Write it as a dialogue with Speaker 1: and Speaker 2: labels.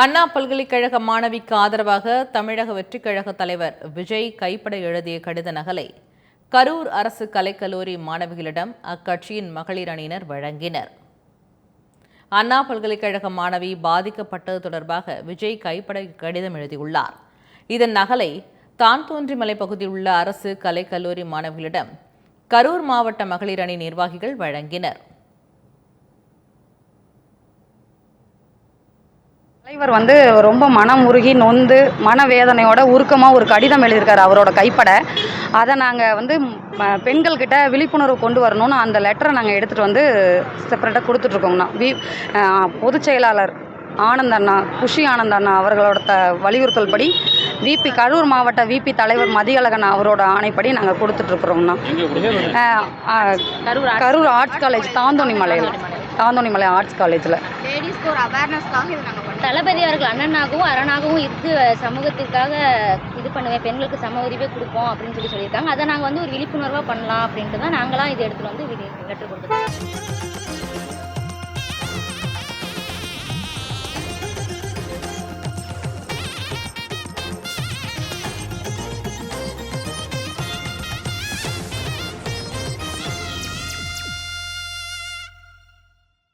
Speaker 1: அண்ணா பல்கலைக்கழக மாணவிக்கு ஆதரவாக தமிழக வெற்றிக்கழக தலைவர் விஜய் கைப்பட எழுதிய கடித நகலை கரூர் அரசு கலைக்கல்லூரி மாணவிகளிடம் அக்கட்சியின் மகளிர் அணியினர் வழங்கினர். அண்ணா பல்கலைக்கழக மாணவி பாதிக்கப்பட்டது தொடர்பாக விஜய் கைப்பட கடிதம் எழுதியுள்ளார். இதன் நகலை தான் தோன்றிமலை பகுதியில் உள்ள அரசு கலைக்கல்லூரி மாணவிகளிடம் கரூர் மாவட்ட மகளிர் அணி நிர்வாகிகள் வழங்கினர்.
Speaker 2: தலைவர் வந்து ரொம்ப மனம் உருகி நொந்து மனவேதனையோட உருக்கமாக ஒரு கடிதம் எழுதியிருக்காரு அவரோட கைப்பட. அதை நாங்கள் வந்து பெண்கள்கிட்ட விழிப்புணர்வு கொண்டு வரணும்னு அந்த லெட்டரை நாங்கள் எடுத்துகிட்டு வந்து செப்பரேட்டாக கொடுத்துட்ருக்கோங்கண்ணா வி பொதுச் செயலாளர் ஆனந்த் அண்ணா குஷி ஆனந்த் அண்ணா அவர்களோட த வலியுறுத்தல் படி விபி கரூர் மாவட்ட விபி தலைவர் மதியழகன் அவரோட ஆணைப்படி நாங்கள் கொடுத்துட்ருக்குறோங்கண்ணா கரூர் ஆர்ட்ஸ் காலேஜ் தாந்தோணி மலையில் தாந்தோணி மலை ஆர்ட்ஸ் காலேஜில்
Speaker 3: லேடிஸ்க்கு ஒரு அவேர்னஸ்க்காக இது நாங்கள் பண்ணுறோம்
Speaker 4: தளபதி அவர்கள் அண்ணனாகவும் அரணாகவும் இருந்து சமூகத்திற்காக இது பண்ணுவேன் பெண்களுக்கு சம உரிமை கொடுப்போம் அப்படின்னு சொல்லி சொல்லியிருக்காங்க. அதை நாங்கள் வந்து ஒரு விழிப்புணர்வாக பண்ணலாம் அப்படின்ட்டு தான் நாங்களாம் இது எடுத்துகிட்டு வந்து லெட்டர் கொடுத்துருக்கோம்.